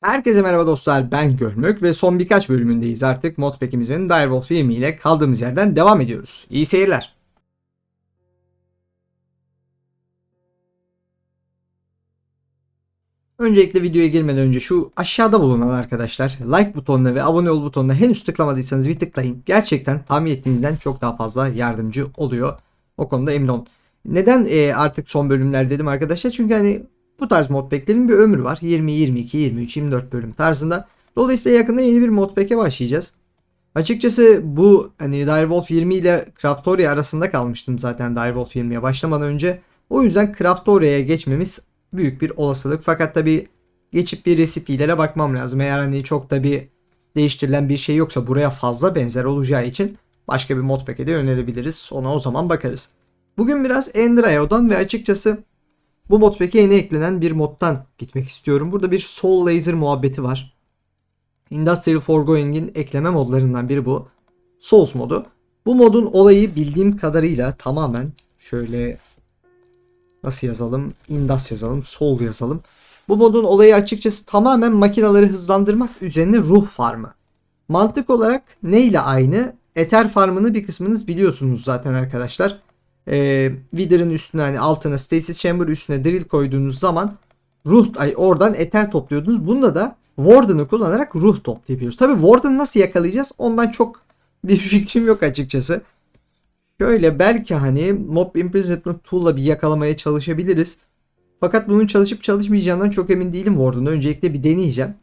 Herkese merhaba dostlar ben Görmük ve son birkaç bölümündeyiz artık modpack'imizin Direwolf 20 ile kaldığımız yerden devam ediyoruz. İyi seyirler. Öncelikle videoya girmeden önce şu aşağıda bulunan arkadaşlar like butonuna ve abone ol butonuna henüz tıklamadıysanız bir tıklayın. Gerçekten tahmin ettiğinizden çok daha fazla yardımcı oluyor. O konuda emin olun. Neden e, artık son bölümler dedim arkadaşlar? Çünkü hani bu tarz modpack'lerin bir ömrü var. 20, 22, 23, 24 bölüm tarzında. Dolayısıyla yakında yeni bir modpack'e başlayacağız. Açıkçası bu hani Direwolf 20 ile Craftoria arasında kalmıştım zaten Direwolf 20'ye başlamadan önce. O yüzden Craftoria'ya geçmemiz büyük bir olasılık. Fakat tabi geçip bir resipilere bakmam lazım. Eğer hani çok da bir değiştirilen bir şey yoksa buraya fazla benzer olacağı için başka bir modpack'e de yönelebiliriz. Ona o zaman bakarız. Bugün biraz Ender.io'dan ve açıkçası bu modpack'e yeni eklenen bir moddan gitmek istiyorum. Burada bir Soul Laser muhabbeti var. Industrial Foregoing'in ekleme modlarından biri bu. Souls modu. Bu modun olayı bildiğim kadarıyla tamamen şöyle nasıl yazalım? Indus yazalım, Soul yazalım. Bu modun olayı açıkçası tamamen makinaları hızlandırmak üzerine ruh farmı. Mantık olarak ne ile aynı? Ether farmını bir kısmınız biliyorsunuz zaten arkadaşlar e, Wither'ın üstüne hani altına Stasis Chamber üstüne drill koyduğunuz zaman ruh ay oradan ether topluyordunuz. Bunda da Warden'ı kullanarak ruh toplayabiliyoruz. Tabi Warden'ı nasıl yakalayacağız? Ondan çok bir fikrim yok açıkçası. Şöyle belki hani Mob Imprisonment Tool'la bir yakalamaya çalışabiliriz. Fakat bunun çalışıp çalışmayacağından çok emin değilim Warden'ı. Öncelikle bir deneyeceğim.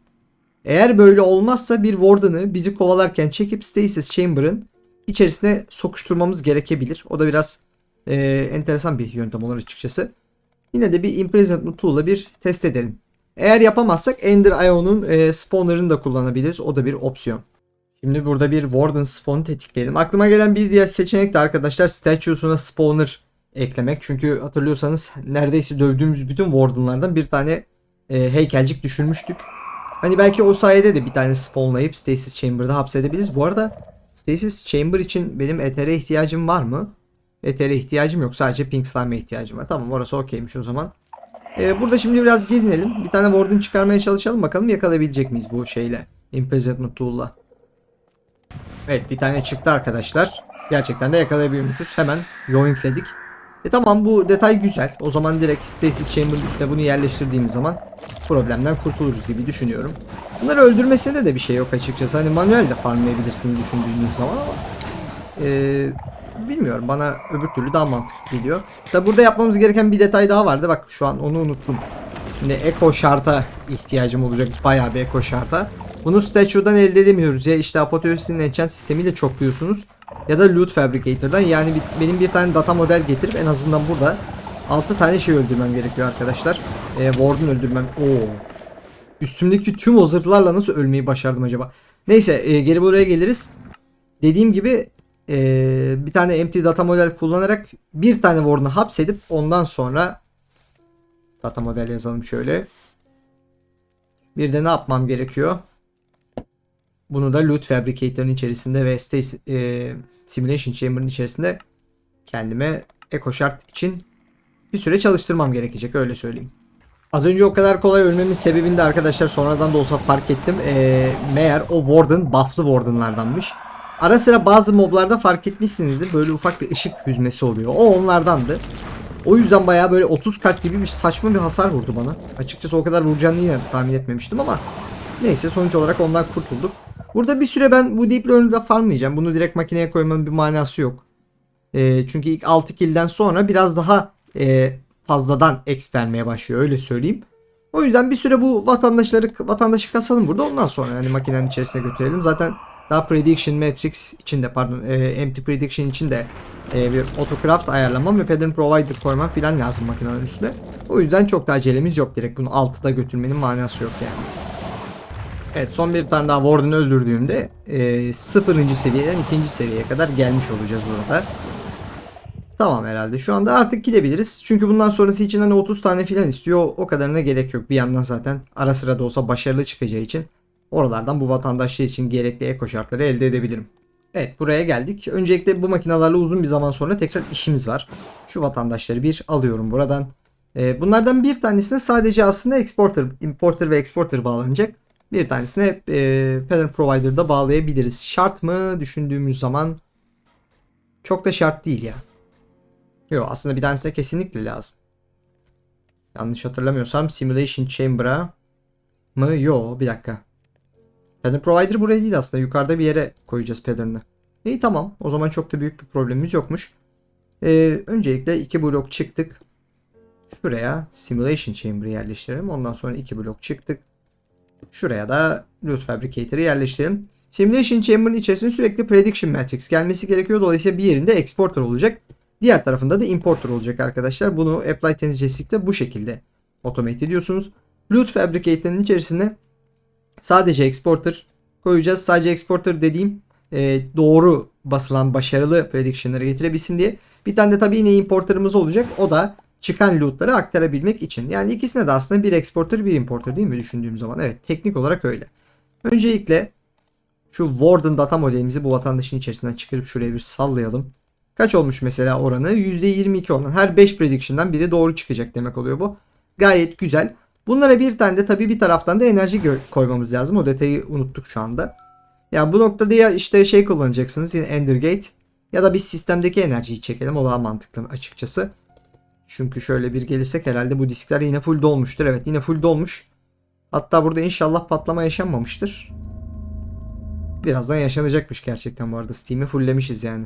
Eğer böyle olmazsa bir Warden'ı bizi kovalarken çekip Stasis Chamber'ın içerisine sokuşturmamız gerekebilir. O da biraz e, enteresan bir yöntem olur açıkçası. Yine de bir Imprisonment Tool'la bir test edelim. Eğer yapamazsak Ender Io'nun e, spawner'ını da kullanabiliriz. O da bir opsiyon. Şimdi burada bir Warden spawn tetikleyelim. Aklıma gelen bir diğer seçenek de arkadaşlar statue'suna spawner eklemek. Çünkü hatırlıyorsanız neredeyse dövdüğümüz bütün Warden'lardan bir tane e, heykelcik düşürmüştük. Hani belki o sayede de bir tane spawnlayıp Stasis Chamber'da hapsedebiliriz. Bu arada Stasis Chamber için benim ETR'e ihtiyacım var mı? Ether'e ihtiyacım yok. Sadece Pink Slime'e ihtiyacım var. Tamam orası okeymiş o zaman. Ee, burada şimdi biraz gezinelim. Bir tane Warden çıkarmaya çalışalım. Bakalım yakalayabilecek miyiz bu şeyle. Imprisonment Tool'la. Evet bir tane çıktı arkadaşlar. Gerçekten de yakalayabiliyormuşuz. Hemen yoinkledik. E tamam bu detay güzel. O zaman direkt Stasis Chamber'ın üstüne bunu yerleştirdiğimiz zaman problemden kurtuluruz gibi düşünüyorum. Bunları öldürmesinde de bir şey yok açıkçası. Hani manuel de farmlayabilirsiniz düşündüğünüz zaman ama e, bilmiyorum bana öbür türlü daha mantıklı geliyor. Tabi burada yapmamız gereken bir detay daha vardı. Bak şu an onu unuttum. Şimdi Eco Shard'a ihtiyacım olacak. Bayağı bir Eco Shard'a. Bunu Statue'dan elde edemiyoruz ya. işte Apotheosis'in enchant sistemiyle çokluyorsunuz. Ya da Loot Fabricator'dan. Yani benim bir tane data model getirip en azından burada 6 tane şey öldürmem gerekiyor arkadaşlar. E, Warden öldürmem. Oo. Üstümdeki tüm o nasıl ölmeyi başardım acaba? Neyse e, geri buraya geliriz. Dediğim gibi e, bir tane empty data model kullanarak bir tane warden'ı hapsedip ondan sonra data model yazalım şöyle. Bir de ne yapmam gerekiyor? Bunu da loot fabricator'ın içerisinde ve Stacy, e, simulation chamber'ın içerisinde kendime eco shard için bir süre çalıştırmam gerekecek öyle söyleyeyim. Az önce o kadar kolay ölmemin sebebini de arkadaşlar sonradan da olsa fark ettim. E, meğer o warden buff'lı warden'lardanmış. Ara sıra bazı moblarda fark etmişsinizdir. Böyle ufak bir ışık hüzmesi oluyor. O onlardandı. O yüzden bayağı böyle 30 kart gibi bir saçma bir hasar vurdu bana. Açıkçası o kadar vuracağını yine tahmin etmemiştim ama neyse sonuç olarak ondan kurtulduk. Burada bir süre ben bu Deep Learning'da farmlayacağım. Bunu direkt makineye koymamın bir manası yok. E, çünkü ilk 6 kill'den sonra biraz daha e, fazladan exp vermeye başlıyor öyle söyleyeyim. O yüzden bir süre bu vatandaşları vatandaşı kasalım burada. Ondan sonra yani makinenin içerisine götürelim. Zaten daha prediction matrix içinde pardon e, empty prediction içinde e, bir autocraft ayarlamam ve pattern provider koymam filan lazım makinenin üstüne. O yüzden çok da acelemiz yok direkt bunu 6'da götürmenin manası yok yani. Evet son bir tane daha Warden öldürdüğümde e, 0. seviyeden 2. seviyeye kadar gelmiş olacağız burada. Tamam herhalde. Şu anda artık gidebiliriz. Çünkü bundan sonrası için hani 30 tane filan istiyor. O kadarına gerek yok. Bir yandan zaten ara sıra da olsa başarılı çıkacağı için Oralardan bu vatandaşlar için gerekli eko şartları elde edebilirim. Evet buraya geldik. Öncelikle bu makinalarla uzun bir zaman sonra tekrar işimiz var. Şu vatandaşları bir alıyorum buradan. Ee, bunlardan bir tanesine sadece aslında exporter, importer ve exporter bağlanacak. Bir tanesine e, Pattern Provider'da bağlayabiliriz. Şart mı düşündüğümüz zaman çok da şart değil ya. Yok aslında bir tanesine kesinlikle lazım. Yanlış hatırlamıyorsam Simulation Chamber'a mı? Yo bir dakika. Pattern Provider buraya değil aslında. Yukarıda bir yere koyacağız pattern'ı. İyi tamam. O zaman çok da büyük bir problemimiz yokmuş. Ee, öncelikle iki blok çıktık. Şuraya Simulation Chamber'ı yerleştirelim. Ondan sonra iki blok çıktık. Şuraya da Loot Fabricator'ı yerleştirelim. Simulation Chamber'ın içerisinde sürekli Prediction Matrix gelmesi gerekiyor. Dolayısıyla bir yerinde Exporter olacak. Diğer tarafında da Importer olacak arkadaşlar. Bunu Apply temizleyicilikte bu şekilde automate ediyorsunuz. Loot Fabricator'ın içerisine sadece Exporter koyacağız. Sadece Exporter dediğim e, doğru basılan başarılı prediction'ları getirebilsin diye. Bir tane de tabii yine importerımız olacak. O da çıkan loot'ları aktarabilmek için. Yani ikisine de aslında bir exporter bir importer değil mi düşündüğüm zaman? Evet teknik olarak öyle. Öncelikle şu Warden data modelimizi bu vatandaşın içerisinden çıkarıp şuraya bir sallayalım. Kaç olmuş mesela oranı? %22 oran. Her 5 prediction'dan biri doğru çıkacak demek oluyor bu. Gayet güzel. Bunlara bir tane de tabii bir taraftan da enerji koymamız lazım. O detayı unuttuk şu anda. Ya bu noktada ya işte şey kullanacaksınız yine Endergate ya da biz sistemdeki enerjiyi çekelim. O daha mantıklı açıkçası. Çünkü şöyle bir gelirsek herhalde bu diskler yine full dolmuştur. Evet yine full dolmuş. Hatta burada inşallah patlama yaşanmamıştır. Birazdan yaşanacakmış gerçekten bu arada. Steam'i fulllemişiz yani.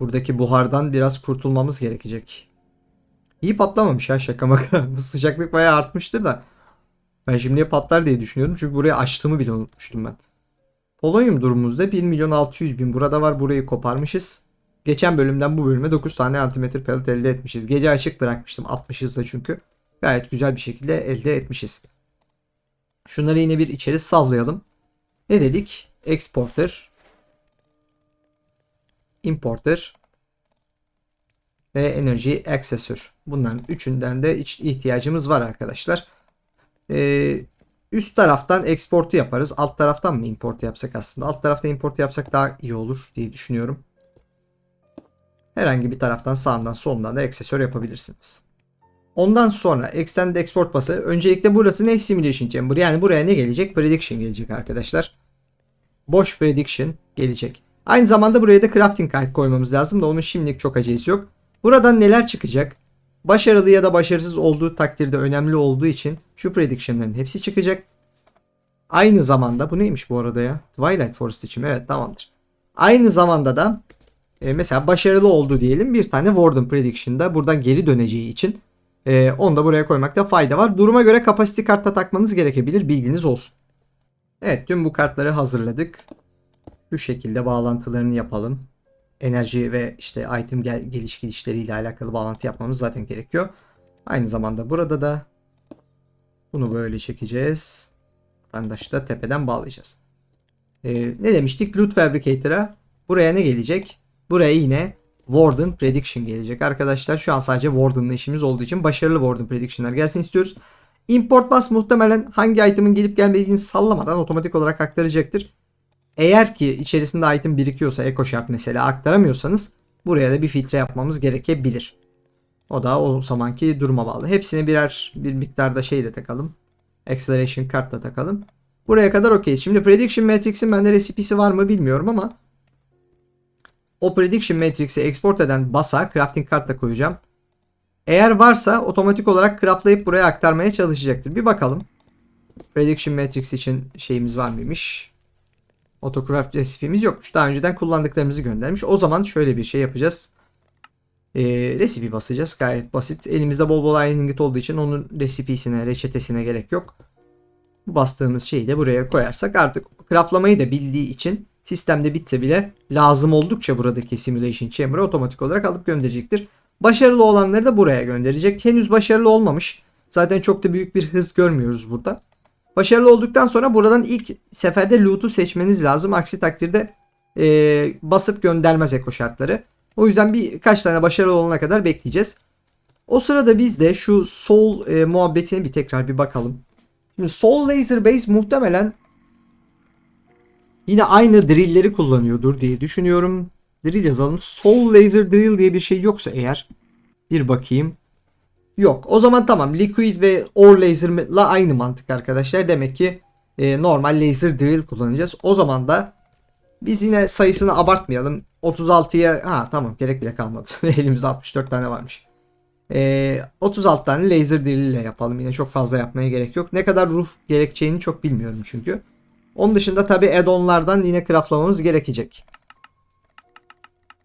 Buradaki buhardan biraz kurtulmamız gerekecek. İyi patlamamış ha şaka maka. bu sıcaklık bayağı artmıştır da. Ben şimdiye patlar diye düşünüyordum. Çünkü buraya açtığımı bile unutmuştum ben. Polonyum durumumuzda 1 milyon 600 bin. Burada var burayı koparmışız. Geçen bölümden bu bölüme 9 tane antimetre pellet elde etmişiz. Gece açık bırakmıştım 60 hızla çünkü. Gayet güzel bir şekilde elde etmişiz. Şunları yine bir içeri sallayalım. Ne dedik? Exporter. Importer. Ve Energy Accessor. Bunların üçünden de ihtiyacımız var arkadaşlar. Ee, üst taraftan exportu yaparız. Alt taraftan mı import yapsak aslında? Alt tarafta import yapsak daha iyi olur diye düşünüyorum. Herhangi bir taraftan sağından solundan da aksesuar yapabilirsiniz. Ondan sonra Extend Export bası. Öncelikle burası ne? Simulation Chamber. Yani buraya ne gelecek? Prediction gelecek arkadaşlar. Boş Prediction gelecek. Aynı zamanda buraya da Crafting Guide koymamız lazım da onun şimdilik çok acelesi yok. Buradan neler çıkacak? Başarılı ya da başarısız olduğu takdirde önemli olduğu için şu prediction'ların hepsi çıkacak. Aynı zamanda bu neymiş bu arada ya? Twilight Forest için evet tamamdır. Aynı zamanda da e, mesela başarılı oldu diyelim bir tane Warden Prediction'da buradan geri döneceği için e, onu da buraya koymakta fayda var. Duruma göre kapasite kartta takmanız gerekebilir bilginiz olsun. Evet tüm bu kartları hazırladık. Şu şekilde bağlantılarını yapalım. Enerji ve işte item gel geliş gidişleriyle alakalı bağlantı yapmamız zaten gerekiyor. Aynı zamanda burada da bunu böyle çekeceğiz. Vatandaşı da tepeden bağlayacağız. Ee, ne demiştik? Loot Fabricator'a buraya ne gelecek? Buraya yine Warden Prediction gelecek arkadaşlar. Şu an sadece Warden'la işimiz olduğu için başarılı Warden Prediction'lar gelsin istiyoruz. Import bus muhtemelen hangi item'ın gelip gelmediğini sallamadan otomatik olarak aktaracaktır. Eğer ki içerisinde item birikiyorsa Eco Shop mesela aktaramıyorsanız buraya da bir filtre yapmamız gerekebilir. O da o zamanki duruma bağlı. Hepsine birer bir miktarda şey de takalım. Acceleration kart da takalım. Buraya kadar okey. Şimdi Prediction Matrix'in bende resipisi var mı bilmiyorum ama o Prediction Matrix'i export eden basa crafting kartla koyacağım. Eğer varsa otomatik olarak craftlayıp buraya aktarmaya çalışacaktır. Bir bakalım. Prediction Matrix için şeyimiz var mıymış? Autocraft resipimiz yokmuş. Daha önceden kullandıklarımızı göndermiş. O zaman şöyle bir şey yapacağız. Ee, resipi basacağız. Gayet basit. Elimizde bol bol ingot olduğu için onun resipisine, reçetesine gerek yok. Bu bastığımız şeyi de buraya koyarsak artık craftlamayı da bildiği için sistemde bitse bile lazım oldukça buradaki simulation chamber'ı otomatik olarak alıp gönderecektir. Başarılı olanları da buraya gönderecek. Henüz başarılı olmamış. Zaten çok da büyük bir hız görmüyoruz burada. Başarılı olduktan sonra buradan ilk seferde loot'u seçmeniz lazım. Aksi takdirde e, basıp göndermez eko şartları. O yüzden birkaç tane başarılı olana kadar bekleyeceğiz. O sırada biz de şu Soul e, muhabbetine bir tekrar bir bakalım. Şimdi Soul Laser Base muhtemelen yine aynı drillleri kullanıyordur diye düşünüyorum. Drill yazalım. Soul Laser Drill diye bir şey yoksa eğer bir bakayım. Yok. O zaman tamam. Liquid ve Ore Laser'la aynı mantık arkadaşlar. Demek ki e, normal laser drill kullanacağız. O zaman da biz yine sayısını abartmayalım. 36'ya ha tamam gerek bile kalmadı. Elimizde 64 tane varmış. E, 36 tane laser drill ile yapalım. Yine çok fazla yapmaya gerek yok. Ne kadar ruh gerekeceğini çok bilmiyorum çünkü. Onun dışında tabi add-onlardan yine craftlamamız gerekecek.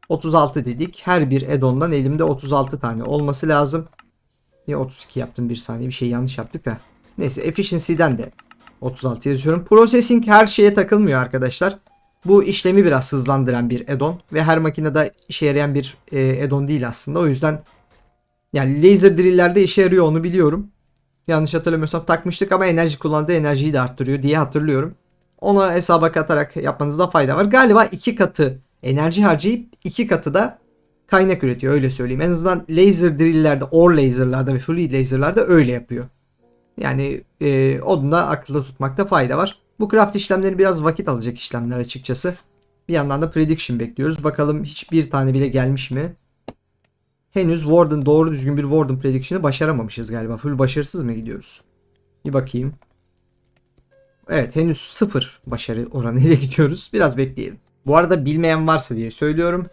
36 dedik. Her bir add-on'dan elimde 36 tane olması lazım. Niye 32 yaptım bir saniye bir şey yanlış yaptık da. Neyse efficiency'den de 36 yazıyorum. Processing her şeye takılmıyor arkadaşlar. Bu işlemi biraz hızlandıran bir add-on ve her makinede işe yarayan bir e, add-on değil aslında. O yüzden yani laser drill'lerde işe yarıyor onu biliyorum. Yanlış hatırlamıyorsam takmıştık ama enerji kullandığı enerjiyi de arttırıyor diye hatırlıyorum. Onu hesaba katarak yapmanızda fayda var. Galiba iki katı enerji harcayıp iki katı da kaynak üretiyor öyle söyleyeyim. En azından laser drill'lerde, or laser'larda ve fluid laser'larda öyle yapıyor. Yani e, onu da akılda tutmakta fayda var. Bu craft işlemleri biraz vakit alacak işlemler açıkçası. Bir yandan da prediction bekliyoruz. Bakalım hiçbir tane bile gelmiş mi? Henüz Warden doğru düzgün bir Warden prediction'ı başaramamışız galiba. Full başarısız mı gidiyoruz? Bir bakayım. Evet henüz sıfır başarı oranıyla gidiyoruz. Biraz bekleyelim. Bu arada bilmeyen varsa diye söylüyorum.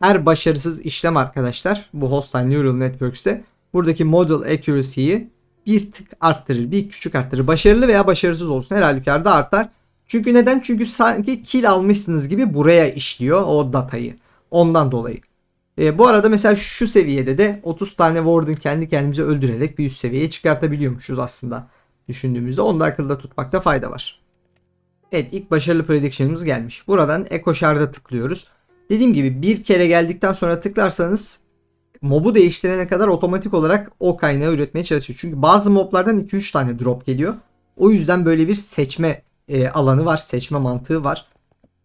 Her başarısız işlem arkadaşlar bu Hostile Neural Networks'te buradaki model accuracy'yi bir tık arttırır. Bir küçük arttırır. Başarılı veya başarısız olsun her halükarda artar. Çünkü neden? Çünkü sanki kill almışsınız gibi buraya işliyor o datayı. Ondan dolayı. E, bu arada mesela şu seviyede de 30 tane Warden kendi kendimize öldürerek bir üst seviyeye çıkartabiliyormuşuz aslında. Düşündüğümüzde onu da akılda tutmakta fayda var. Evet ilk başarılı prediction'ımız gelmiş. Buradan Echo Shard'a tıklıyoruz. Dediğim gibi bir kere geldikten sonra tıklarsanız mobu değiştirene kadar otomatik olarak o kaynağı üretmeye çalışıyor. Çünkü bazı moblardan 2-3 tane drop geliyor. O yüzden böyle bir seçme e, alanı var, seçme mantığı var.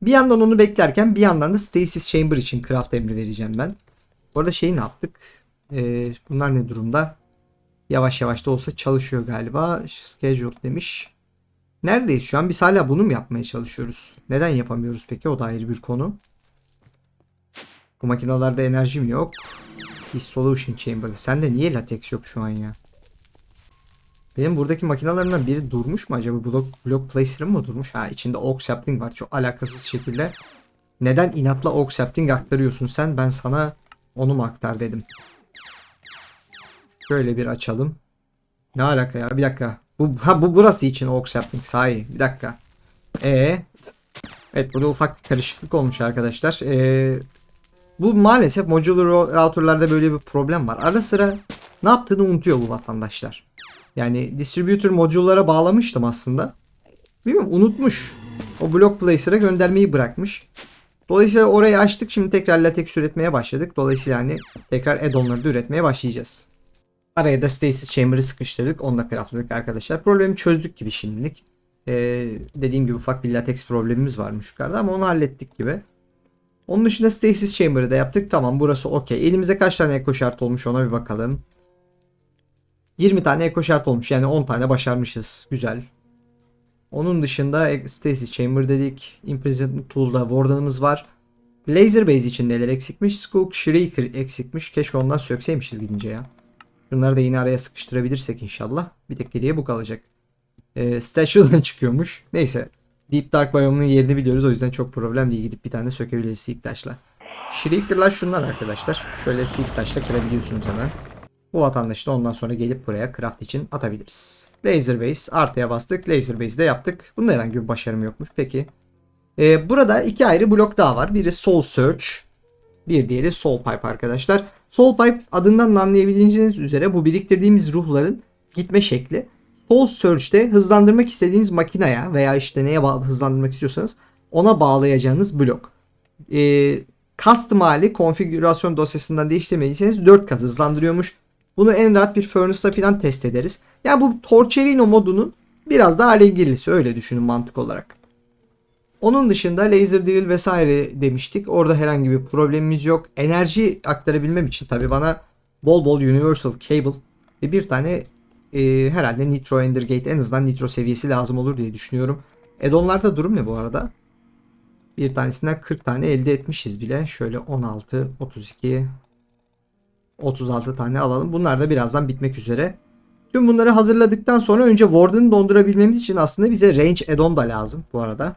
Bir yandan onu beklerken bir yandan da Stasis Chamber için craft emri vereceğim ben. Bu arada şeyi ne yaptık? E, bunlar ne durumda? Yavaş yavaş da olsa çalışıyor galiba. Schedule demiş. Neredeyiz şu an? Biz hala bunu mu yapmaya çalışıyoruz? Neden yapamıyoruz peki? O da ayrı bir konu. Bu makinalarda enerjim yok. Dissolution Chamber'da. Sende niye latex yok şu an ya? Benim buradaki makinalarımdan biri durmuş mu acaba? Block, block placer'ım mı durmuş? Ha içinde oak sapling var. Çok alakasız şekilde. Neden inatla oak sapling aktarıyorsun sen? Ben sana onu mu aktar dedim. Şöyle bir açalım. Ne alaka ya? Bir dakika. Bu, ha, bu burası için oak sapling sahi. Bir dakika. E Evet burada ufak bir karışıklık olmuş arkadaşlar. Ee, bu maalesef modular router'larda böyle bir problem var. Ara sıra ne yaptığını unutuyor bu vatandaşlar. Yani distributor modüllara bağlamıştım aslında. Bilmiyorum unutmuş. O block placer'a göndermeyi bırakmış. Dolayısıyla orayı açtık. Şimdi tekrar latex üretmeye başladık. Dolayısıyla hani tekrar add-on'ları da üretmeye başlayacağız. Araya da Stasis Chamber'ı sıkıştırdık. Onu da craftladık arkadaşlar. Problemi çözdük gibi şimdilik. Ee, dediğim gibi ufak bir latex problemimiz varmış yukarıda ama onu hallettik gibi. Onun dışında Stasis Chamber'ı da yaptık. Tamam burası okey. Elimizde kaç tane Echo Shard olmuş ona bir bakalım. 20 tane Echo Shard olmuş. Yani 10 tane başarmışız. Güzel. Onun dışında Stasis Chamber dedik. Imprisonment Tool'da Warden'ımız var. Laser Base için neler eksikmiş? Skook Shrieker eksikmiş. Keşke ondan sökseymişiz gidince ya. Bunları da yine araya sıkıştırabilirsek inşallah. Bir tek geriye bu kalacak. Ee, Statue'dan çıkıyormuş. Neyse. Deep Dark Biome'un yerini biliyoruz. O yüzden çok problem değil. Gidip bir tane sökebiliriz Seek taşla. Shrieker'lar şunlar arkadaşlar. Şöyle Seek taşla kırabiliyorsunuz hemen. Bu vatandaşı da ondan sonra gelip buraya craft için atabiliriz. Laser Base artıya bastık. Laser Base de yaptık. Bunda herhangi bir başarım yokmuş. Peki. Ee, burada iki ayrı blok daha var. Biri Soul Search. Bir diğeri Soul Pipe arkadaşlar. Soul Pipe adından anlayabileceğiniz üzere bu biriktirdiğimiz ruhların gitme şekli. Soul Search'te hızlandırmak istediğiniz makinaya veya işte neye bağlı hızlandırmak istiyorsanız ona bağlayacağınız blok. Ee, custom hali konfigürasyon dosyasından değiştirmediyseniz 4 kat hızlandırıyormuş. Bunu en rahat bir furnace'da falan test ederiz. Ya yani bu Torcherino modunun biraz daha alevgilisi öyle düşünün mantık olarak. Onun dışında laser drill vesaire demiştik. Orada herhangi bir problemimiz yok. Enerji aktarabilmem için tabi bana bol bol universal cable ve bir tane e, herhalde nitro endergate en azından nitro seviyesi lazım olur diye düşünüyorum. Edonlarda durum ne bu arada? Bir tanesinden 40 tane elde etmişiz bile. Şöyle 16, 32, 36 tane alalım. Bunlar da birazdan bitmek üzere. Tüm bunları hazırladıktan sonra önce Warden'ı dondurabilmemiz için aslında bize range add-on da lazım bu arada.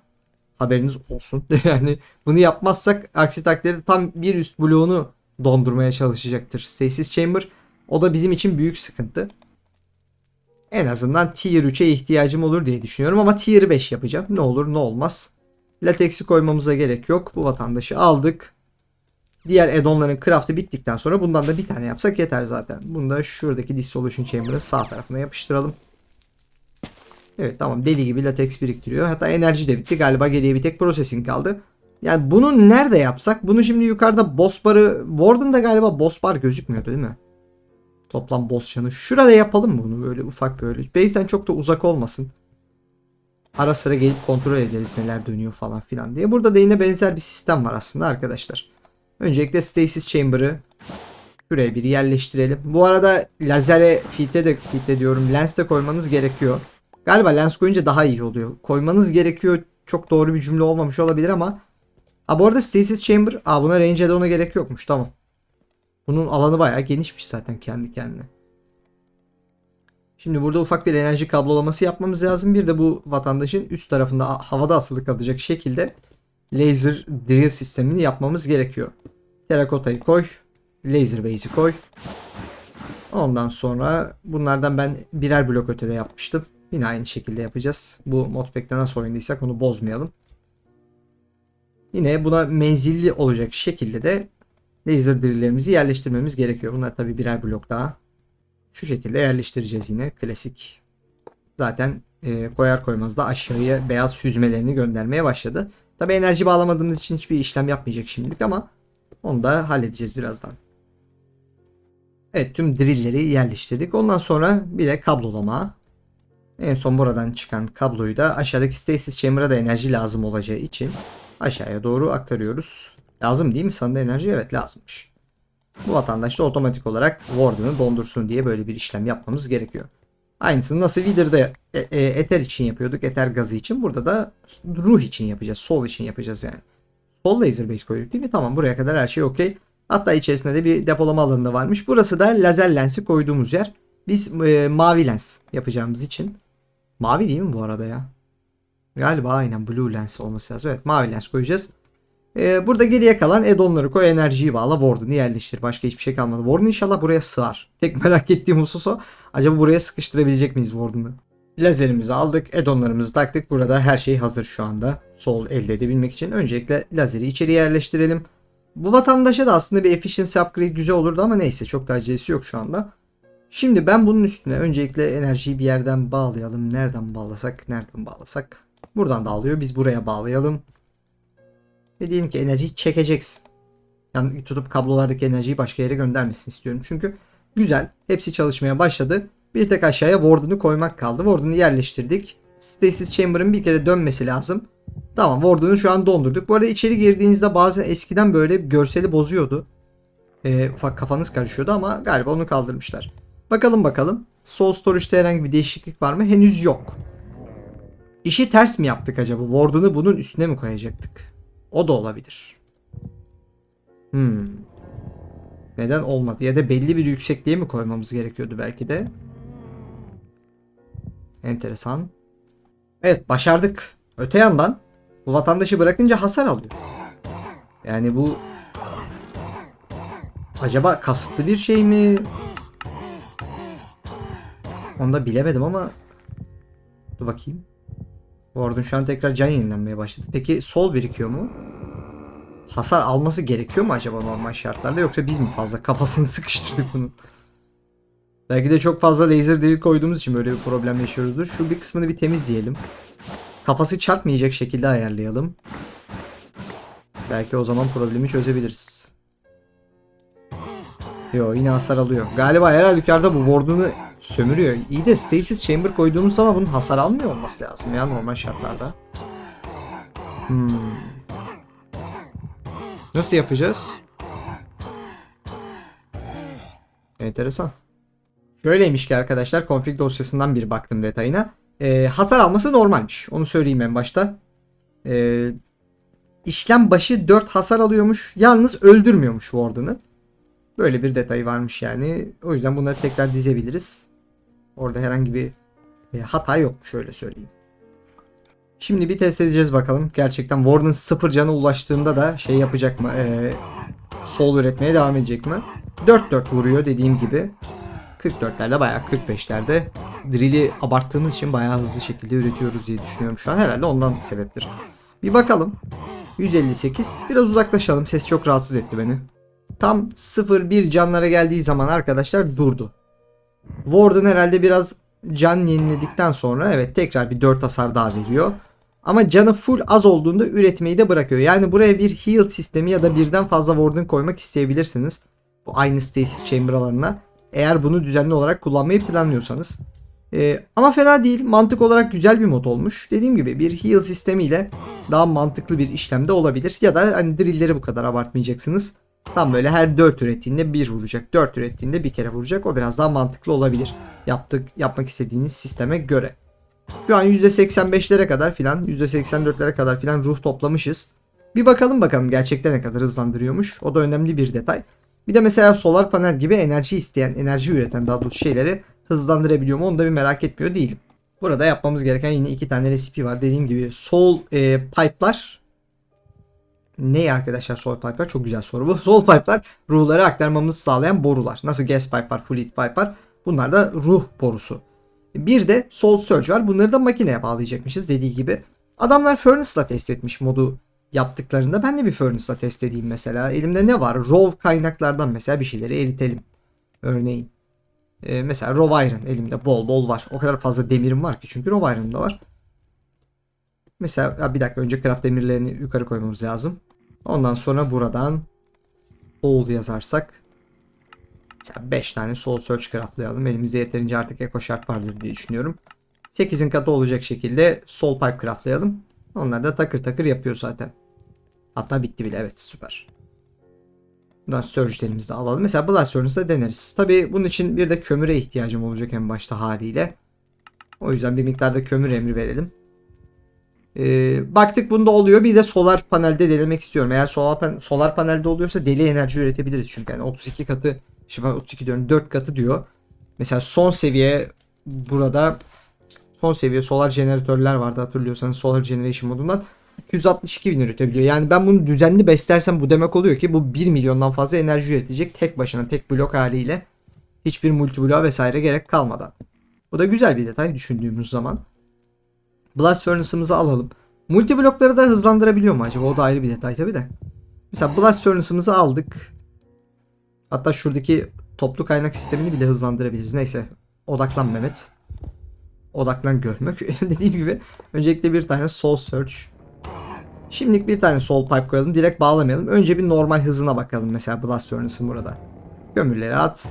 Haberiniz olsun. yani bunu yapmazsak aksi takdirde tam bir üst bloğunu dondurmaya çalışacaktır Stasis Chamber. O da bizim için büyük sıkıntı. En azından Tier 3'e ihtiyacım olur diye düşünüyorum ama Tier 5 yapacağım. Ne olur ne olmaz. Latex'i koymamıza gerek yok. Bu vatandaşı aldık. Diğer add-onların craft'ı bittikten sonra bundan da bir tane yapsak yeter zaten. Bunu da şuradaki Dissolution Chamber'ın sağ tarafına yapıştıralım. Evet tamam deli gibi latex biriktiriyor. Hatta enerji de bitti. Galiba geriye bir tek processing kaldı. Yani bunu nerede yapsak? Bunu şimdi yukarıda boss barı... Warden'da galiba boss bar gözükmüyordu değil mi? Toplam boss canı. Şurada yapalım mı bunu böyle ufak böyle. Base'den çok da uzak olmasın. Ara sıra gelip kontrol ederiz neler dönüyor falan filan diye. Burada da yine benzer bir sistem var aslında arkadaşlar. Öncelikle Stasis Chamber'ı şuraya bir yerleştirelim. Bu arada lazere filtre de filtre diyorum. Lens de koymanız gerekiyor. Galiba lens koyunca daha iyi oluyor. Koymanız gerekiyor. Çok doğru bir cümle olmamış olabilir ama. Ha bu arada Stasis Chamber. Aa buna range add-on'a gerek yokmuş. Tamam. Bunun alanı bayağı genişmiş zaten kendi kendine. Şimdi burada ufak bir enerji kablolaması yapmamız lazım. Bir de bu vatandaşın üst tarafında havada asılı kalacak şekilde laser drill sistemini yapmamız gerekiyor. Terakotayı koy. Laser base'i koy. Ondan sonra bunlardan ben birer blok ötede yapmıştım. Yine aynı şekilde yapacağız. Bu modpack'te nasıl oyundaysak onu bozmayalım. Yine buna menzilli olacak şekilde de laser drill'lerimizi yerleştirmemiz gerekiyor. Bunlar tabi birer blok daha. Şu şekilde yerleştireceğiz yine. Klasik. Zaten e, koyar koymaz da aşağıya beyaz süzmelerini göndermeye başladı. Tabi enerji bağlamadığımız için hiçbir işlem yapmayacak şimdilik ama onu da halledeceğiz birazdan. Evet tüm drillleri yerleştirdik. Ondan sonra bir de kablolama. En son buradan çıkan kabloyu da aşağıdaki stasis chamber'a da enerji lazım olacağı için aşağıya doğru aktarıyoruz. Lazım değil mi sana enerji? Evet lazımmış. Bu vatandaş da otomatik olarak Warden'ı dondursun diye böyle bir işlem yapmamız gerekiyor. Aynısını nasıl Wither'da e, e, Ether için yapıyorduk. Ether gazı için. Burada da ruh için yapacağız. Sol için yapacağız yani. Sol laser base koyduk değil mi? Tamam buraya kadar her şey okey. Hatta içerisinde de bir depolama alanı varmış. Burası da lazer lensi koyduğumuz yer. Biz e, mavi lens yapacağımız için. Mavi değil mi bu arada ya? Galiba aynen blue lens olması lazım. Evet mavi lens koyacağız. Ee, burada geriye kalan add-on'ları koy enerjiyi bağla Warden'ı yerleştir. Başka hiçbir şey kalmadı. Warden inşallah buraya sığar. Tek merak ettiğim husus o. Acaba buraya sıkıştırabilecek miyiz Warden'ı? Lazerimizi aldık. Add-on'larımızı taktık. Burada her şey hazır şu anda. Sol elde edebilmek için. Öncelikle lazeri içeri yerleştirelim. Bu vatandaşa da aslında bir efficiency upgrade güzel olurdu ama neyse çok da acelesi yok şu anda. Şimdi ben bunun üstüne öncelikle enerjiyi bir yerden bağlayalım. Nereden bağlasak? Nereden bağlasak? Buradan da alıyor. Biz buraya bağlayalım. Ve diyelim ki enerjiyi çekeceksin. Yani tutup kablolardaki enerjiyi başka yere göndermesini istiyorum. Çünkü güzel. Hepsi çalışmaya başladı. Bir tek aşağıya Warden'ı koymak kaldı. Warden'ı yerleştirdik. Stasis Chamber'ın bir kere dönmesi lazım. Tamam Warden'ı şu an dondurduk. Bu arada içeri girdiğinizde bazen eskiden böyle görseli bozuyordu. Ee, ufak kafanız karışıyordu ama galiba onu kaldırmışlar. Bakalım bakalım. Soul Storage'da herhangi bir değişiklik var mı? Henüz yok. İşi ters mi yaptık acaba? Warden'ı bunun üstüne mi koyacaktık? O da olabilir. Hmm. Neden olmadı? Ya da belli bir yüksekliğe mi koymamız gerekiyordu belki de? Enteresan. Evet başardık. Öte yandan bu vatandaşı bırakınca hasar alıyor. Yani bu acaba kasıtlı bir şey mi? Onu da bilemedim ama dur bakayım. Warden şu an tekrar can yenilenmeye başladı. Peki sol birikiyor mu? Hasar alması gerekiyor mu acaba normal şartlarda yoksa biz mi fazla kafasını sıkıştırdık bunun? Belki de çok fazla laser drill koyduğumuz için böyle bir problem yaşıyoruzdur. Şu bir kısmını bir temizleyelim. Kafası çarpmayacak şekilde ayarlayalım. Belki o zaman problemi çözebiliriz. Yo yine hasar alıyor. Galiba herhalde yukarıda bu Warden'ı sömürüyor. İyi de Stasis Chamber koyduğumuz zaman bunun hasar almıyor olması lazım ya normal şartlarda. Hmm. Nasıl yapacağız? Enteresan. Şöyleymiş ki arkadaşlar config dosyasından bir baktım detayına. Ee, hasar alması normalmiş. Onu söyleyeyim en başta. Ee, işlem başı 4 hasar alıyormuş. Yalnız öldürmüyormuş Warden'ı. Böyle bir detay varmış yani. O yüzden bunları tekrar dizebiliriz. Orada herhangi bir e, hata yok şöyle söyleyeyim. Şimdi bir test edeceğiz bakalım. Gerçekten Warden sıfır cana ulaştığında da şey yapacak mı? E, sol üretmeye devam edecek mi? 4-4 vuruyor dediğim gibi. 44'lerde bayağı 45'lerde drill'i abarttığımız için bayağı hızlı şekilde üretiyoruz diye düşünüyorum şu an. Herhalde ondan sebeptir. Bir bakalım. 158. Biraz uzaklaşalım. Ses çok rahatsız etti beni. Tam 0-1 canlara geldiği zaman arkadaşlar durdu. Warden herhalde biraz can yeniledikten sonra evet tekrar bir 4 hasar daha veriyor. Ama canı full az olduğunda üretmeyi de bırakıyor. Yani buraya bir heal sistemi ya da birden fazla Warden koymak isteyebilirsiniz. Bu aynı Stasis Chamber alanına. Eğer bunu düzenli olarak kullanmayı planlıyorsanız. Ee, ama fena değil. Mantık olarak güzel bir mod olmuş. Dediğim gibi bir heal sistemiyle daha mantıklı bir işlemde olabilir. Ya da hani drillleri bu kadar abartmayacaksınız. Tam böyle her 4 ürettiğinde bir vuracak. 4 ürettiğinde bir kere vuracak. O biraz daha mantıklı olabilir. Yaptık, yapmak istediğiniz sisteme göre. Şu an %85'lere kadar filan, %84'lere kadar filan ruh toplamışız. Bir bakalım bakalım gerçekten ne kadar hızlandırıyormuş. O da önemli bir detay. Bir de mesela solar panel gibi enerji isteyen, enerji üreten daha doğrusu şeyleri hızlandırabiliyor mu onu da bir merak etmiyor değilim. Burada yapmamız gereken yine iki tane recipe var. Dediğim gibi sol e, pipe'lar ne arkadaşlar soul pipe'lar? Çok güzel soru bu. Soul pipe'lar ruhları aktarmamızı sağlayan borular. Nasıl gas pipe var, fluid pipe var. Bunlar da ruh borusu. Bir de soul surge var. Bunları da makineye bağlayacakmışız dediği gibi. Adamlar furnace'la test etmiş modu yaptıklarında. Ben de bir furnace'la test edeyim mesela. Elimde ne var? Raw kaynaklardan mesela bir şeyleri eritelim. Örneğin. Ee, mesela raw iron elimde bol bol var. O kadar fazla demirim var ki çünkü raw iron da var. Mesela bir dakika önce craft demirlerini yukarı koymamız lazım. Ondan sonra buradan soul yazarsak mesela 5 tane soul search craftlayalım. Elimizde yeterince artık eco shard vardır diye düşünüyorum. 8'in katı olacak şekilde soul pipe craftlayalım. Onlar da takır takır yapıyor zaten. Hatta bitti bile evet süper. Buradan surge'lerimizi de alalım. Mesela blast furnace'da deneriz. Tabi bunun için bir de kömüre ihtiyacım olacak en başta haliyle. O yüzden bir miktarda kömür emri verelim. Ee, baktık bunda oluyor. Bir de solar panelde denemek istiyorum. Eğer solar, pan solar panelde oluyorsa deli enerji üretebiliriz. Çünkü yani 32 katı, şimdi 32 diyorum 4 katı diyor. Mesela son seviye burada son seviye solar jeneratörler vardı hatırlıyorsanız solar generation modundan 262 bin üretebiliyor. Yani ben bunu düzenli beslersem bu demek oluyor ki bu 1 milyondan fazla enerji üretecek tek başına tek blok haliyle hiçbir multi bloğa vesaire gerek kalmadan. Bu da güzel bir detay düşündüğümüz zaman. Blast Furnace'ımızı alalım. Multi blokları da hızlandırabiliyor mu acaba? O da ayrı bir detay tabi de. Mesela Blast Furnace'ımızı aldık. Hatta şuradaki toplu kaynak sistemini bile hızlandırabiliriz. Neyse. Odaklan Mehmet. Odaklan görmek. Dediğim gibi öncelikle bir tane Soul Search. Şimdilik bir tane Soul Pipe koyalım. Direkt bağlamayalım. Önce bir normal hızına bakalım. Mesela Blast Furnace'ın burada. Kömürleri at.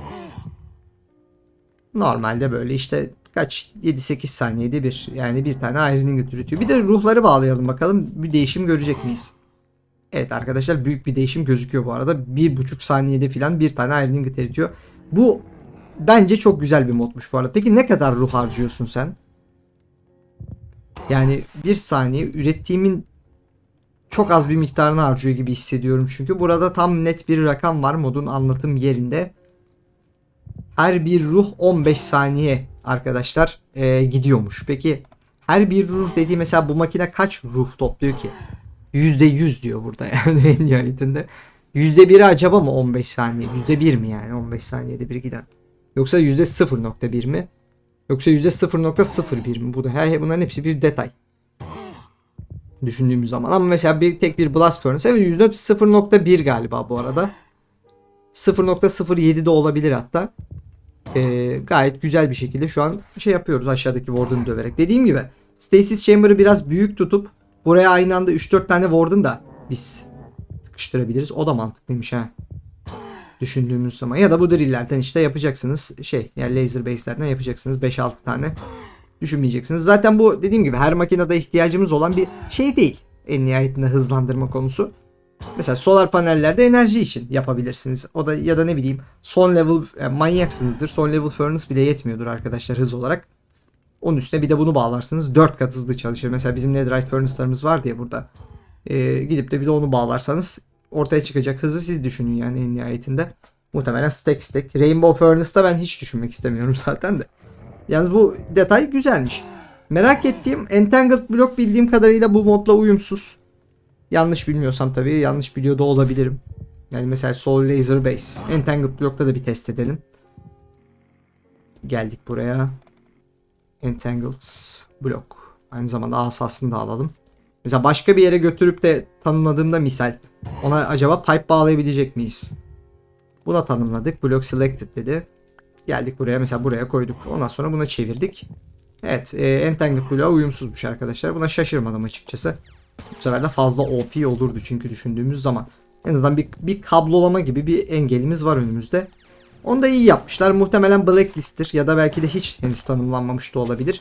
Normalde böyle işte kaç 7-8 saniyede bir yani bir tane Iron Ingot üretiyor. Bir de ruhları bağlayalım bakalım bir değişim görecek miyiz? Evet arkadaşlar büyük bir değişim gözüküyor bu arada. Bir buçuk saniyede falan bir tane Iron Ingot üretiyor. Bu bence çok güzel bir modmuş bu arada. Peki ne kadar ruh harcıyorsun sen? Yani bir saniye ürettiğimin çok az bir miktarını harcıyor gibi hissediyorum çünkü. Burada tam net bir rakam var modun anlatım yerinde. Her bir ruh 15 saniye arkadaşlar e, gidiyormuş. Peki her bir ruh dediği mesela bu makine kaç ruh topluyor ki? %100 diyor burada yani en nihayetinde. %1'i acaba mı 15 saniye? %1 mi yani 15 saniyede bir giden? Yoksa %0.1 mi? Yoksa %0.01 mi? Bu da her bunların hepsi bir detay. Düşündüğümüz zaman ama mesela bir tek bir blast furnace evet %0.1 galiba bu arada. 0.07 de olabilir hatta e, gayet güzel bir şekilde şu an şey yapıyoruz aşağıdaki Warden'ı döverek. Dediğim gibi Stasis Chamber'ı biraz büyük tutup buraya aynı anda 3-4 tane Warden da biz sıkıştırabiliriz. O da mantıklıymış ha. Düşündüğümüz zaman. Ya da bu drilllerden işte yapacaksınız şey yani laser base'lerden yapacaksınız 5-6 tane. Düşünmeyeceksiniz. Zaten bu dediğim gibi her makinede ihtiyacımız olan bir şey değil. En nihayetinde hızlandırma konusu. Mesela solar panellerde enerji için yapabilirsiniz. O da ya da ne bileyim son level yani manyaksınızdır. Son level furnace bile yetmiyordur arkadaşlar hız olarak. Onun üstüne bir de bunu bağlarsınız. 4 kat hızlı çalışır. Mesela bizim netherite furnace'larımız var diye burada. Ee, gidip de bir de onu bağlarsanız ortaya çıkacak hızı siz düşünün yani en nihayetinde. Muhtemelen stack stack. Rainbow Furnace'da ben hiç düşünmek istemiyorum zaten de. Yalnız bu detay güzelmiş. Merak ettiğim Entangled Block bildiğim kadarıyla bu modla uyumsuz. Yanlış bilmiyorsam tabii yanlış biliyor da olabilirim. Yani mesela Soul Laser Base. Entangled Block'ta da bir test edelim. Geldik buraya. Entangled Block. Aynı zamanda asasını da alalım. Mesela başka bir yere götürüp de tanımladığımda misal ona acaba pipe bağlayabilecek miyiz? Buna tanımladık. Block selected dedi. Geldik buraya mesela buraya koyduk. Ondan sonra buna çevirdik. Evet e, Entangled Block'a uyumsuzmuş arkadaşlar. Buna şaşırmadım açıkçası. Bu sefer de fazla OP olurdu çünkü düşündüğümüz zaman. En azından bir, bir kablolama gibi bir engelimiz var önümüzde. Onu da iyi yapmışlar. Muhtemelen blacklist'tir ya da belki de hiç henüz tanımlanmamış da olabilir.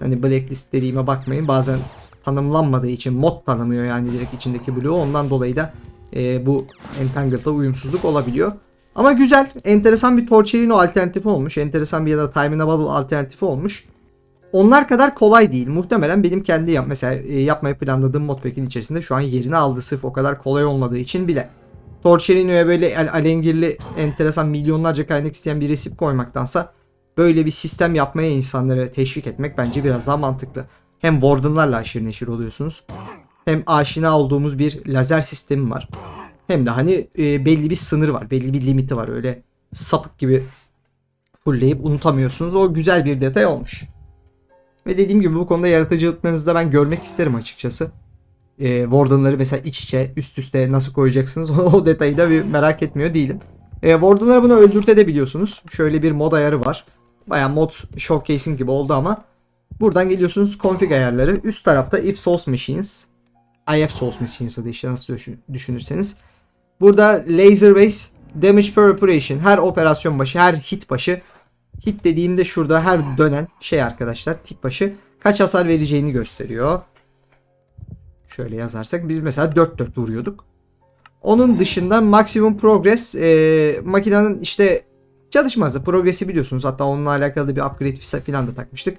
Hani blacklist dediğime bakmayın. Bazen tanımlanmadığı için mod tanımıyor yani direkt içindeki bloğu. Ondan dolayı da e, bu Entangled'la uyumsuzluk olabiliyor. Ama güzel. Enteresan bir Torcherino alternatifi olmuş. Enteresan bir ya da Time in a Bottle alternatifi olmuş. Onlar kadar kolay değil. Muhtemelen benim kendi yap mesela e, yapmayı planladığım modpack'in içerisinde şu an yerini aldı sırf o kadar kolay olmadığı için bile. Torcherino'ya böyle al- alengirli enteresan milyonlarca kaynak isteyen bir resip koymaktansa böyle bir sistem yapmaya insanları teşvik etmek bence biraz daha mantıklı. Hem Warden'larla aşırı neşir oluyorsunuz. Hem aşina olduğumuz bir lazer sistemi var. Hem de hani e, belli bir sınır var. Belli bir limiti var. Öyle sapık gibi fullleyip unutamıyorsunuz. O güzel bir detay olmuş. Ve dediğim gibi bu konuda yaratıcılıklarınızı da ben görmek isterim açıkçası. E, Warden'ları mesela iç içe üst üste nasıl koyacaksınız o detayı da bir merak etmiyor değilim. E, Warden'ları bunu öldürtebiliyorsunuz. Şöyle bir mod ayarı var. Baya mod showcasing gibi oldu ama. Buradan geliyorsunuz config ayarları. Üst tarafta if source machines. IF source machines da işte nasıl düşün- düşünürseniz. Burada laser base damage per operation. Her operasyon başı, her hit başı. Hit dediğimde şurada her dönen şey arkadaşlar tik başı kaç hasar vereceğini gösteriyor. Şöyle yazarsak biz mesela 4-4 vuruyorduk. Onun dışında maximum progress e, makinenin işte çalışma hızı progresi biliyorsunuz. Hatta onunla alakalı bir upgrade falan da takmıştık.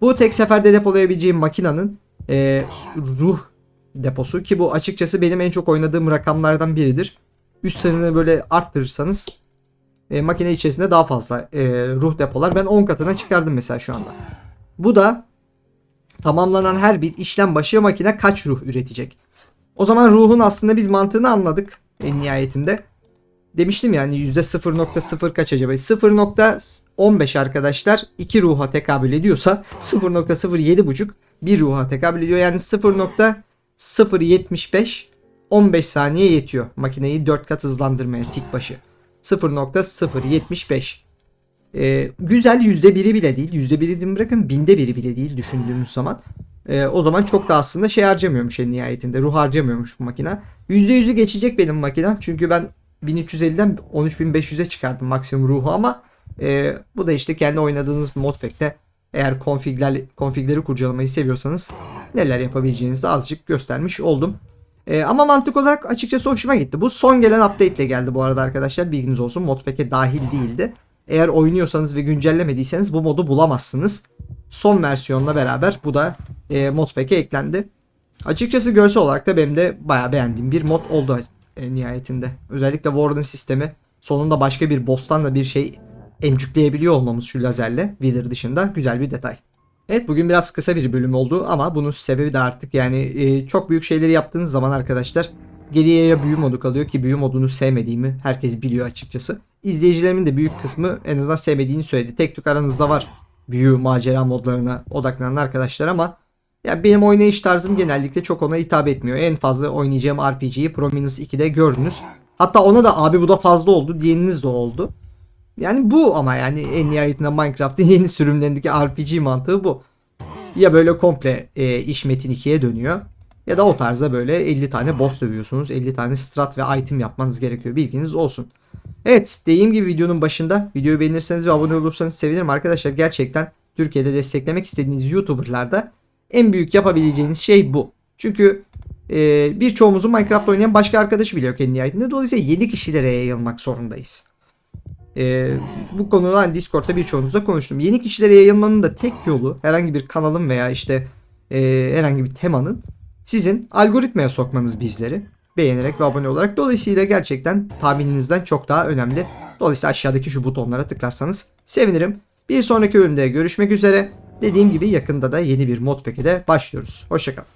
Bu tek seferde depolayabileceğim makinenin e, ruh deposu ki bu açıkçası benim en çok oynadığım rakamlardan biridir. Üst sınırını böyle arttırırsanız e, makine içerisinde daha fazla e, ruh depolar. Ben 10 katına çıkardım mesela şu anda. Bu da tamamlanan her bir işlem başı makine kaç ruh üretecek? O zaman ruhun aslında biz mantığını anladık en nihayetinde. Demiştim yani %0.0 kaç acaba? 0.15 arkadaşlar 2 ruha tekabül ediyorsa 0.07.5 1 ruha tekabül ediyor. Yani 0.075 15 saniye yetiyor makineyi 4 kat hızlandırmaya tik başı. 0.075 ee, güzel %1'i bile değil. %1'i bırakın binde biri bile değil düşündüğümüz zaman. Ee, o zaman çok da aslında şey harcamıyormuş en nihayetinde. Ruh harcamıyormuş bu makine. %100'ü geçecek benim makinem. Çünkü ben 1350'den 13500'e çıkardım maksimum ruhu ama e, bu da işte kendi oynadığınız modpack'te eğer konfigler, konfigleri kurcalamayı seviyorsanız neler yapabileceğinizi azıcık göstermiş oldum. E, ama mantık olarak açıkçası hoşuma gitti. Bu son gelen update ile geldi bu arada arkadaşlar. Bilginiz olsun modpack'e dahil değildi. Eğer oynuyorsanız ve güncellemediyseniz bu modu bulamazsınız. Son versiyonla beraber bu da e, modpack'e eklendi. Açıkçası görsel olarak da benim de bayağı beğendiğim bir mod oldu e, nihayetinde. Özellikle Warden sistemi sonunda başka bir boss'tan da bir şey emcükleyebiliyor olmamız şu lazerle Wither dışında güzel bir detay. Evet bugün biraz kısa bir bölüm oldu ama bunun sebebi de artık yani e, çok büyük şeyleri yaptığınız zaman arkadaşlar geriye ya büyü modu kalıyor ki büyü modunu sevmediğimi herkes biliyor açıkçası. İzleyicilerimin de büyük kısmı en azından sevmediğini söyledi. Tek tük aranızda var büyü macera modlarına odaklanan arkadaşlar ama ya benim oynayış tarzım genellikle çok ona hitap etmiyor. En fazla oynayacağım RPG'yi Prominus 2'de gördünüz. Hatta ona da abi bu da fazla oldu diyeniniz de oldu. Yani bu ama yani en nihayetinde Minecraft'ın yeni sürümlerindeki RPG mantığı bu. Ya böyle komple e, iş Metin 2'ye dönüyor. Ya da o tarzda böyle 50 tane boss dövüyorsunuz. 50 tane strat ve item yapmanız gerekiyor. Bilginiz olsun. Evet dediğim gibi videonun başında videoyu beğenirseniz ve abone olursanız sevinirim arkadaşlar. Gerçekten Türkiye'de desteklemek istediğiniz YouTuber'larda en büyük yapabileceğiniz şey bu. Çünkü e, birçoğumuzun Minecraft oynayan başka arkadaşı bile yok en nihayetinde. Dolayısıyla 7 kişilere yayılmak zorundayız. E, bu konuda hani Discord'da birçoğunuzla konuştum. Yeni kişilere yayılmanın da tek yolu herhangi bir kanalın veya işte e, herhangi bir temanın sizin algoritmaya sokmanız bizleri. Beğenerek ve abone olarak. Dolayısıyla gerçekten tahmininizden çok daha önemli. Dolayısıyla aşağıdaki şu butonlara tıklarsanız sevinirim. Bir sonraki bölümde görüşmek üzere. Dediğim gibi yakında da yeni bir modpack'e de başlıyoruz. Hoşçakalın.